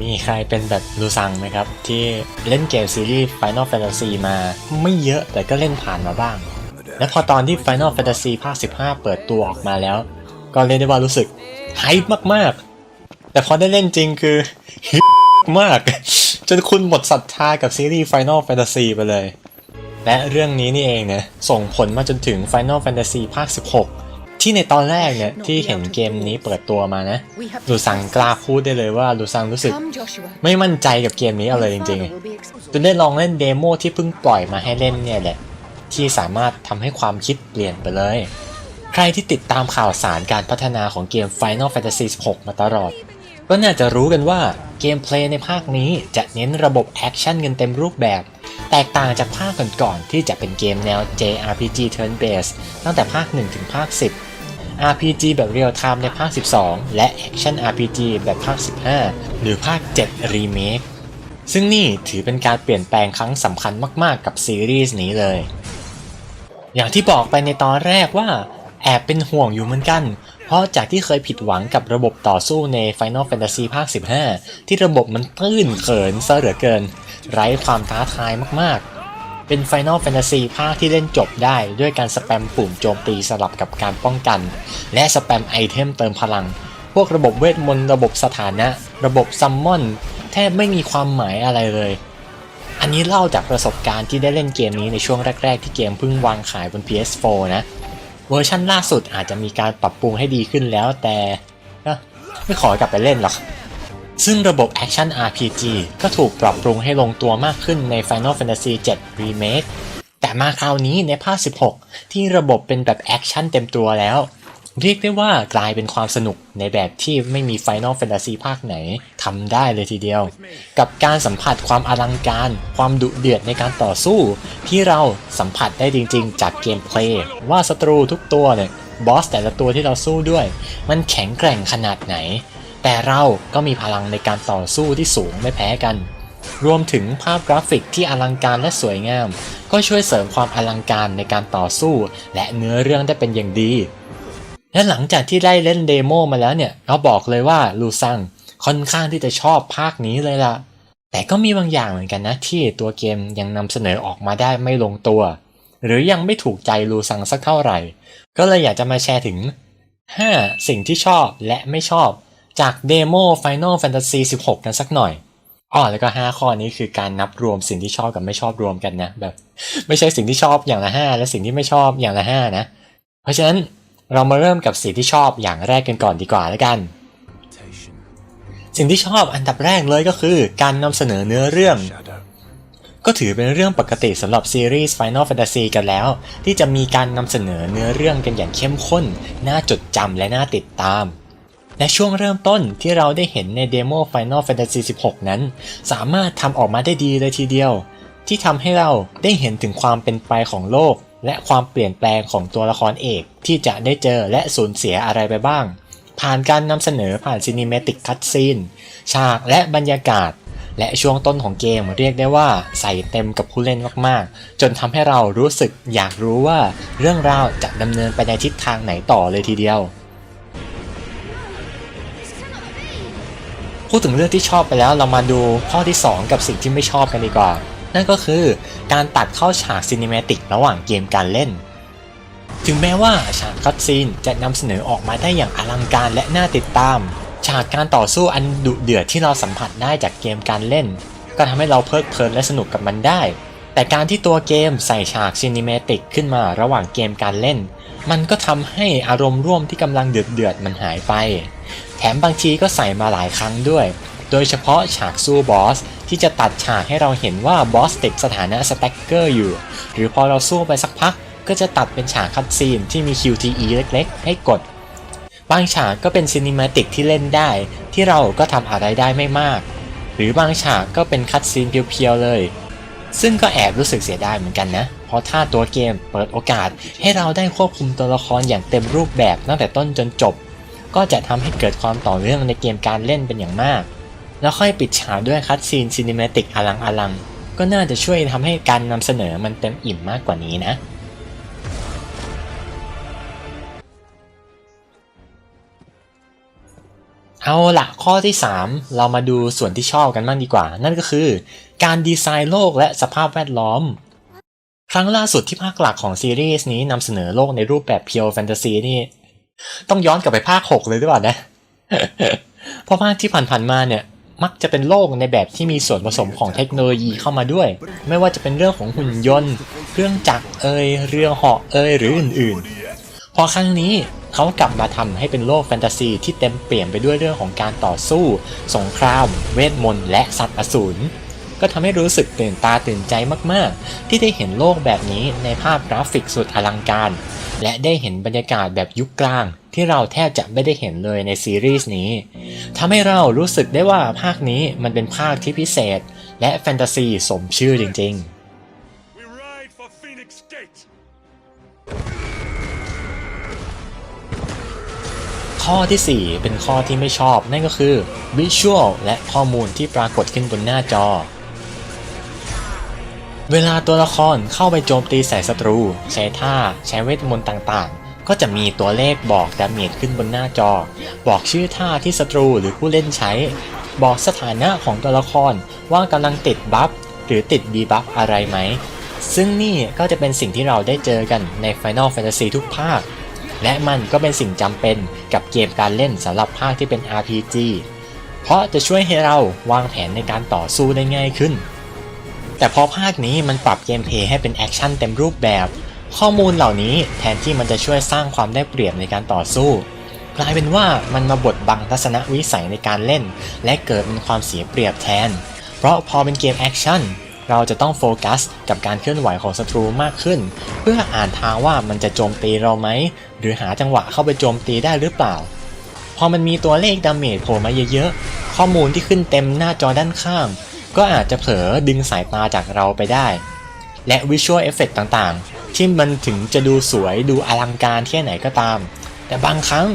มีใครเป็นแบบลูซังไหมครับ ที่เล่นเกมซีรีส์ Final Fantasy มาไม่เยอะแต่ก็เล่นผ่านมาบ้าง และพอตอนที่ Final Fantasy ภาค 15 เปิดตัวออกมาแล้ว ก็เรียกได้ว่ารู้สึกไฮป์มากๆ แต่พอได้เล่นจริงคือฮิมาก จนคุณหมดศรัทธากับซีรีส์ Final Fantasy ไปเลย และเรื่องนี้นี่เองเนี่ยส่งผลมาจนถึง Final Fantasy ภาค 16 ที่ในตอนแรกเนี่ยที่เห็นเกมนี้เปิดตัวมานะลูซังกล้าพูดได้เลยว่าลูซังรู้สึก ไม่มั่นใจกับเกมนี้เอาเลยจริงๆจนได้ลองเล่นเดโมที่เพิ่งปล่อยมาให้เล่นเนี่ยแหละ ที่สามารถทำให้ความคิดเปลี่ยนไปเลย ใครที่ติดตามข่าวสารการพัฒนาของเกม Final Fantasy 16 มาตลอด ก็น่าจะรู้กันว่าเกมเพลย์ในภาคนี้จะเน้นระบบแอคชั่นกันเต็มรูปแบบแตกต่างจากภาคก่อนๆที่จะเป็นเกมแนว JRPG Turn Based ตั้งแต่ภาค 1 ถึงภาค 10 RPG แบบ Real Time ในภาค 12 และ Action RPG แบบภาค 15 หรือภาค 7 Remake ซึ่งนี่ถือเป็นการเปลี่ยนแปลงครั้งสำคัญมากๆกับซีรีส์นี้เลย อย่างที่บอกไปในตอนแรกว่า แอบเป็นห่วงอยู่เหมือนกัน เพราะจากที่เคยผิดหวังกับระบบต่อสู้ใน Final Fantasy ภาค 15 ที่ระบบมันตื้นเขินซะเหลือเกิน ไร้ความท้าทายมากๆ เป็น Final Fantasy ภาคที่เล่นจบได้ด้วยการสแปมปุ่มโจมตีสลับกับการป้องกัน และสแปมไอเทมเติมพลัง พวกระบบเวทมนต์ระบบสถานะ ระบบซัมมอนแทบไม่มีความหมายอะไรเลย อันนี้เล่าจากประสบการณ์ที่ได้เล่นเกมนี้ในช่วงแรก ๆ ที่เกมเพิ่งวางขายบน PS4 นะ เวอร์ชันล่าสุดอาจจะมีการปรับปรุงให้ดีขึ้นแล้วแต่ก็ไม่ขอกลับไปเล่นหรอก ซึ่งระบบ Action RPG ก็ถูกปรับปรุงให้ลงตัวมากขึ้นใน Final Fantasy 7 Remake แต่มาคราวนี้ในภาค 16 ที่ระบบเป็นแบบแอคชั่นเต็มตัวแล้ว เรียกได้ว่ากลายเป็นความสนุกในแบบที่ไม่มี Final Fantasy ภาคไหนทำได้เลยทีเดียว กับการสัมผัสความอลังการ ความดุเดือดในการต่อสู้ ที่เราสัมผัสได้จริงๆ จากเกมเพลย์ว่าศัตรูทุกตัวเนี่ยบอสแต่ละตัวที่เราสู้ด้วย มันแข็งแกร่งขนาดไหน แต่เราก็มีพลังในการต่อสู้ที่สูงไม่แพ้กัน รวมถึงภาพกราฟิกที่อลังการและสวยงาม ก็ช่วยเสริมความอลังการในการต่อสู้ และเนื้อเรื่องได้เป็นอย่างดี และหลังจากที่ได้เล่นเดโมมาแล้วเนี่ยเราบอกเลยว่าลูซังค่อนข้างที่จะชอบภาคนี้เลยล่ะ แต่ก็มีบางอย่างเหมือนกันนะที่ตัวเกมยังนำเสนอออกมาได้ไม่ลงตัว หรือยังไม่ถูกใจลูซังสักเท่าไหร่ ก็เลยอยากจะมาแชร์ถึง 5 สิ่งที่ชอบและไม่ชอบ จากเดโม Final Fantasy 16 กันสักหน่อยอ๋อแล้วก็ 5 ข้อนี้คือการนับรวมสิ่งที่ชอบกับไม่ชอบรวมกันนะแบบ ไม่ใช่สิ่งที่ชอบอย่างละ 5 และสิ่งที่ไม่ชอบอย่างละ 5 นะ เพราะฉะนั้นเรามาเริ่มกับสิ่งที่ชอบอย่างแรกกันก่อนดีกว่าแล้วกัน สิ่งที่ชอบอันดับแรกเลยก็คือ การนำเสนอเนื้อเรื่อง ก็ถือเป็นเรื่องปกติสำหรับซีรีส์ Final Fantasy กันแล้ว ที่จะมีการนำเสนอเนื้อเรื่องกันอย่างเข้มข้น น่าจดจำและน่าติดตาม และช่วงเริ่มต้นที่เราได้เห็นในเดโม Final Fantasy 16 นั้น สามารถทำออกมาได้ดีเลยทีเดียว ที่ทำให้เราได้เห็นถึงความเป็นไปของโลก และความเปลี่ยนแปลงของตัวละครเอกที่จะได้เจอและสูญเสียอะไรไปบ้าง ผ่านการนำเสนอผ่านซีนิเมติกคัตซีนฉากและบรรยากาศและช่วงต้นของเกมเรียกได้ว่าใส่เต็มกับผู้เล่นมากๆ จนทำให้เรารู้สึกอยากรู้ว่าเรื่องราวจะดำเนินไปในทิศทางไหนต่อเลยทีเดียว พูดถึงเรื่องที่ชอบไปแล้วเรามาดูข้อที่ 2 กับสิ่งที่ไม่ชอบกันดีกว่า นั่นก็คือการตัดเข้าฉากซีนิเมติกระหว่างเกมการเล่น ถึงแม้ว่าฉากคัตซีนจะนำเสนอออกมาได้อย่างอลังการและน่าติดตาม ฉากการต่อสู้อันดุเดือดที่เราสัมผัสได้จากเกมการเล่น ก็ทำให้เราเพลิดเพลินและสนุกกับมันได้ แต่การที่ตัวเกมใส่ฉากซีนิเมติกขึ้นมาระหว่างเกมการเล่น มันก็ทำให้อารมณ์ร่วมที่กำลังเดือดเดือดมันหายไป แถมบางทีก็ใส่มาหลายครั้งด้วย โดยเฉพาะฉากสู้บอสที่จะตัดฉากให้เราเห็นว่าบอสติดสถานะสแต็กเกอร์อยู่ หรือพอเราสู้ไปสักพัก ก็จะตัดเป็นฉากคัดซีนที่มี QTE เล็กๆ ให้กด บางฉากก็เป็นซีนิมาติกที่เล่นได้ ที่เราก็ทำอะไรได้ไม่มาก หรือบางฉากก็เป็นคัดซีนเพียวๆเลย ซึ่งก็แอบรู้สึกเสียดายเหมือนกันนะ เพราะถ้าตัวเกมเปิดโอกาสให้เราได้ควบคุมตัวละครอย่างเต็มรูปแบบตั้งแต่ต้นจนจบ ก็จะทำให้เกิดความต่อเนื่องในเกมการเล่นเป็นอย่างมาก แล้วค่อยปิดฉากด้วยคัดซีนซีนิเมติกอลังอลังก็น่าจะช่วยทำให้การนำเสนอมันเต็มอิ่มมากกว่านี้นะ เอาละข้อที่ 3 เรามาดูส่วนที่ชอบกันบ้างดีกว่า นั่นก็คือ การดีไซน์โลกและสภาพแวดล้อม ครั้งล่าสุดที่ภาคหลักของซีรีส์นี้นำเสนอโลกในรูปแบบเพียวแฟนตาซีนี่ ต้องย้อนกลับไปภาค 6 เลยหรือเปล่านะ เพราะภาคที่ผ่านๆมาเนี่ยมักจะเป็นโลกในแบบที่มีส่วนผสมของเทคโนโลยีเข้ามาด้วย ไม่ว่าจะเป็นเรื่องของหุ่นยนต์ เครื่องจักรเอยเรือเหาะเอยหรืออื่นๆ พอครั้งนี้ เขากลับมาทำให้เป็นโลกแฟนตาซีที่เต็มเปลี่ยนไปด้วยเรื่องของการต่อสู้ สงคราม เวทมนต์และสัตว์อสูรก็ทำให้รู้สึกตื่นตาตื่นใจมากๆ ที่ได้เห็นโลกแบบนี้ในภาพกราฟิกสุดอลังการ และได้เห็นบรรยากาศแบบยุคกลาง ที่เราแทบจะไม่ได้เห็นเลยในซีรีส์นี้ทำให้เรารู้สึกได้ว่าภาคนี้มันเป็นภาคที่พิเศษ และแฟนตาซีสมชื่อจริง ๆ ข้อทีสี่ 4 เป็นข้อที่ไม่ชอบ นั่นก็คือวิชวลและข้อมูลที่ปรากฏขึ้นบนหน้าจอ เวลาตัวละครเข้าไปโจมตีใส่ศัตรู ใช้ท่า ใช้เวทมนต์ต่างๆ ก็จะมีตัวเลขบอกดาเมจขึ้นบนหน้าจอ บอกชื่อท่าที่ศัตรูหรือผู้เล่นใช้ บอกสถานะของตัวละครว่ากำลังติดบัฟหรือติดดีบัฟอะไรไหม ซึ่งนี่ก็จะเป็นสิ่งที่เราได้เจอกันใน Final Fantasy ทุกภาค และมันก็เป็นสิ่งจำเป็นกับเกมการเล่นสำหรับภาคที่เป็น RPG เพราะจะช่วยให้เราวางแผนในการต่อสู้ได้ง่ายขึ้น แต่พอภาคนี้มันปรับเกมเพลย์ให้เป็นแอคชั่นเต็มรูปแบบ ข้อมูลเหล่านี้แทนที่มันจะช่วยสร้างความได้เปรียบในการต่อสู้ กลายเป็นว่ามันมาบดบังทัศนวิสัยในการเล่น และเกิดเป็นความเสียเปรียบแทน เพราะพอเป็นเกมแอคชั่น เราจะต้องโฟกัสกับการเคลื่อนไหวของศัตรูมากขึ้น เพื่ออ่านทางว่ามันจะโจมตีเราไหม หรือหาจังหวะเข้าไปโจมตีได้หรือเปล่า พอมันมีตัวเลขดาเมจโผล่มาเยอะๆ ข้อมูลที่ขึ้นเต็มหน้าจอด้านข้าง ก็อาจจะเผลอดึงสายตาจากเราไปได้ และวิชวลเอฟเฟกต่างๆ ที่มันถึงจะดูสวยดูอลังการแค่ไหนก็ตาม แต่บางครั้ง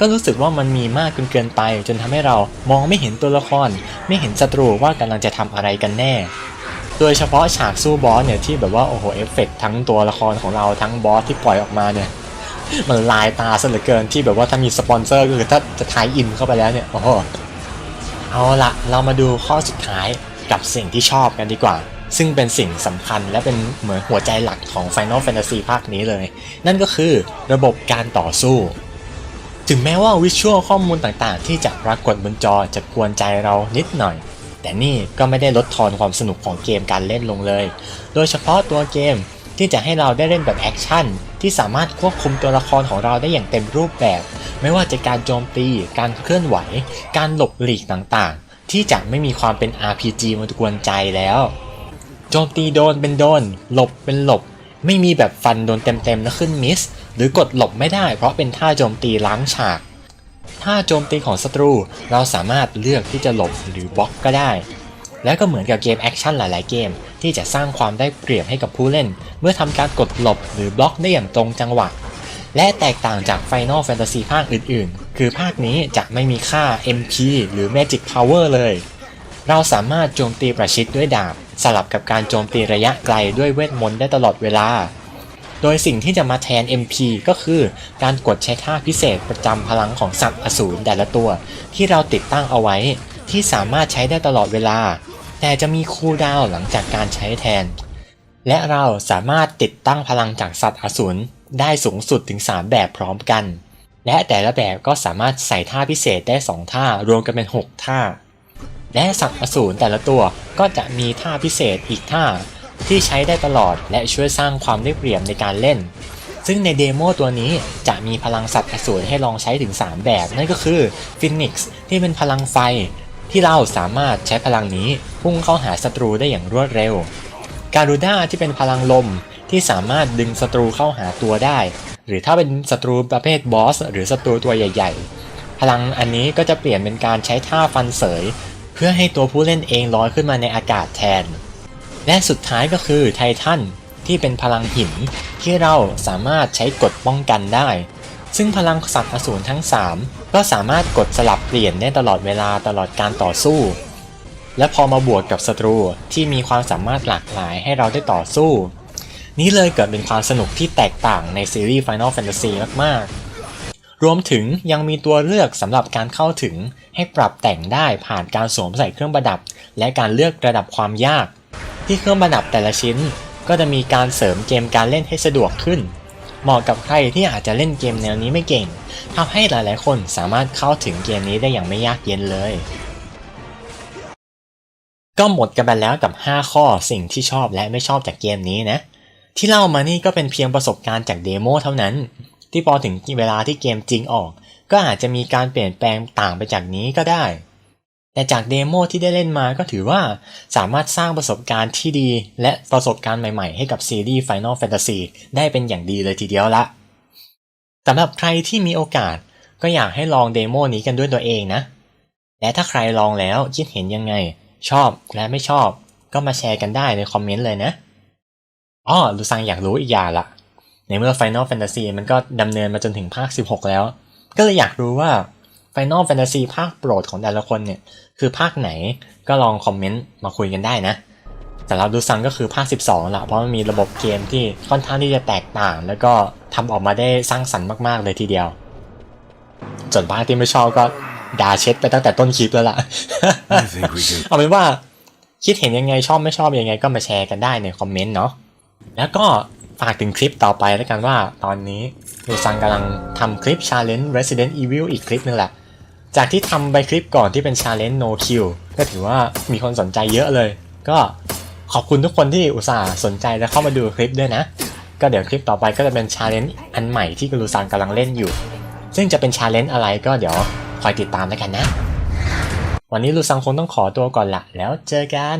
ก็รู้สึกว่ามันมีมากจนเกินไป จนทำให้เรามองไม่เห็นตัวละคร ไม่เห็นศัตรูว่ากำลังจะทำอะไรกันแน่ โดยเฉพาะฉากสู้บอสเนี่ยที่แบบว่าโอ้โหเอฟเฟกต์ทั้งตัวละครของเราทั้งบอสที่ปล่อยออกมาเนี่ยมันลายตาซะเหลือเกินที่แบบว่าถ้ามีสปอนเซอร์ก็คือถ้าจะทายอินเข้าไปแล้วเนี่ยโอ้โหเอาละเรามาดูข้อสุดท้ายกับสิ่งที่ชอบกันดีกว่า ซึ่งเป็นสิ่งสำคัญและเป็นเหมือนหัวใจหลักของ Final Fantasy ภาคนี้เลย นั่นก็คือระบบการต่อสู้ ถึงแม้ว่าวิชวลข้อมูลต่างๆ ที่จะปรากฏบนจอจะกวนใจเรานิดหน่อย แต่นี่ก็ไม่ได้ลดทอนความสนุกของเกมการเล่นลงเลย โดยเฉพาะตัวเกมที่จะให้เราได้เล่นแบบแอคชั่นที่สามารถควบคุมตัวละครของเราได้อย่างเต็มรูปแบบ ไม่ว่าจะการโจมตี การเคลื่อนไหว การหลบหลีกต่างๆ ที่จะไม่มีความเป็น RPG มากวนใจแล้ว โจมตีโดนเป็นโดน หลบเป็นหลบ ไม่มีแบบฟันโดนเต็มๆแล้วขึ้นมิส หรือกดหลบไม่ได้เพราะเป็นท่าโจมตีล้างฉาก ท่าโจมตีของศัตรูเราสามารถเลือกที่จะหลบหรือบล็อกก็ได้ และก็เหมือนกับเกมแอคชั่นหลาย ๆ เกม ที่จะสร้างความได้เปรียบให้กับผู้เล่น เมื่อทำการกดหลบหรือบล็อกได้อย่างตรงจังหวะ และแตกต่างจาก Final Fantasy ภาคอื่น ๆ คือภาคนี้จะไม่มีค่า MP หรือ Magic Power เลย เราสามารถโจมตีประชิดด้วยดาบ สลับกับการโจมตีระยะไกลด้วยเวทมนต์ได้ตลอดเวลา โดยสิ่งที่จะมาแทน MP ก็คือการกดใช้ท่าพิเศษประจำพลังของสัตว์อสูรแต่ละตัว ที่เราติดตั้งเอาไว้ ที่สามารถใช้ได้ตลอดเวลา แต่จะมีคูลดาวน์หลังจากการใช้แทน และเราสามารถติดตั้งพลังจากสัตว์อสูรได้สูงสุดถึง 3 แบบพร้อมกัน และแต่ละแบบก็สามารถใส่ท่าพิเศษได้ 2 ท่ารวมกันเป็น 6 ท่า และสัตว์อสูรแต่ละตัวก็จะมีท่าพิเศษอีกท่า ที่ใช้ได้ตลอดและช่วยสร้างความได้เปรียบในการเล่น ซึ่งในเดโมตัวนี้จะมีพลังสัตว์อสูรให้ลองใช้ถึง 3 แบบ นั่นก็คือฟินิกซ์ที่เป็นพลังไฟ ที่เราสามารถใช้พลังนี้พุ่งเข้าหาศัตรูได้อย่างรวดเร็ว การูด้าที่เป็นพลังลมที่สามารถดึงศัตรูเข้าหาตัวได้ หรือถ้าเป็นศัตรูประเภทบอสหรือศัตรูตัวใหญ่ๆ พลังอันนี้ก็จะเปลี่ยนเป็นการใช้ท่าฟันเสย เพื่อให้ตัวผู้เล่นเองลอยขึ้นมาในอากาศแทน และสุดท้ายก็คือไททันที่เป็นพลังหินที่เราสามารถใช้กดป้องกันได้ ซึ่งพลังสัตว์อสูรทั้ง 3 ก็สามารถกดสลับเปลี่ยนได้ตลอดเวลาตลอดการต่อสู้ และพอมาบวกกับศัตรูที่มีความสามารถหลากหลายให้เราได้ต่อสู้ นี้เลยเกิดเป็นความสนุกที่แตกต่างในซีรีส์ Final Fantasy มากๆ รวมถึงยังมีตัวเลือกสำหรับการเข้าถึงให้ปรับแต่งได้ผ่านการสวมใส่เครื่องประดับ และการเลือกระดับความยาก ที่เครื่องประดับแต่ละชิ้น ก็จะมีการเสริมเกมการเล่นให้สะดวกขึ้น เหมาะกับใครที่อาจจะเล่นเกมแนวนี้ไม่เก่งทำให้หลายๆ คนสามารถเข้าถึงเกมนี้ได้อย่างไม่ยากเย็นเลย ก็หมดกันไปแล้วกับ 5 ข้อสิ่งที่ชอบและไม่ชอบจากเกมนี้นะ ที่เล่ามานี่ก็เป็นเพียงประสบการณ์จากเดโมเท่านั้น ที่พอถึงเวลาที่เกมจริงออก ก็อาจจะมีการเปลี่ยนแปลงต่างไปจากนี้ก็ได้ แต่จากเดโมที่ได้เล่นมาก็ถือว่าสามารถสร้างประสบการณ์ที่ดี และประสบการณ์ใหม่ๆ ให้กับซีรีส์ Final Fantasy ได้เป็นอย่างดีเลยทีเดียวละสำหรับใครที่มีโอกาสก็อยากให้ลองเดโมนี้กันด้วยตัวเองนะ และถ้าใครลองแล้วคิดเห็นยังไง ชอบและไม่ชอบ ก็มาแชร์กันได้ในคอมเมนต์เลยนะอ้อลูซังอยากรู้อีกอย่างละในเมื่อ Final Fantasy มันก็ดำเนินมาจนถึงภาค 16 แล้ว ก็เลยอยากรู้ว่า Final Fantasy ภาคโปรดของแต่ละคนเนี่ย คือภาคไหนก็ลองคอมเมนต์มาคุยกันได้นะแต่เราดูซังก็คือภาค 12ละเพราะมันมีระบบเกมที่ค่อนข้างที่จะแตกต่าง แล้วก็ทำออกมาได้สร้างสรรค์มาก ๆ เลยทีเดียวส่วนภาคที่ไม่ชอบก็ด่าเช็ดไปตั้งแต่ต้นคลิปแล้วล่ะ I think we can เอาเป็นว่าคิดเห็นยังไงชอบไม่ชอบยังไงก็มาแชร์กันได้ในคอมเมนต์เนาะแล้วก็ฝากถึงคลิปต่อไปแล้วกันว่าตอนนี้ดูซังกำลังทำคลิป Challenge Resident Evil อีกคลิปนึงแหละ จากที่ทำไปคลิปก่อนที่เป็น Challenge No Kill ก็ถือว่ามีคนสนใจเยอะเลย ก็ขอบคุณทุกคนที่อุตส่าห์สนใจและเข้ามาดูคลิปด้วยนะ ก็เดี๋ยวคลิปต่อไปก็จะเป็น Challenge อันใหม่ที่กูรูซังกำลังเล่นอยู่ ซึ่งจะเป็น Challenge อะไรก็เดี๋ยวคอยติดตามแล้วกันนะ วันนี้ลูซังคงต้องขอตัวก่อนละแล้วเจอกัน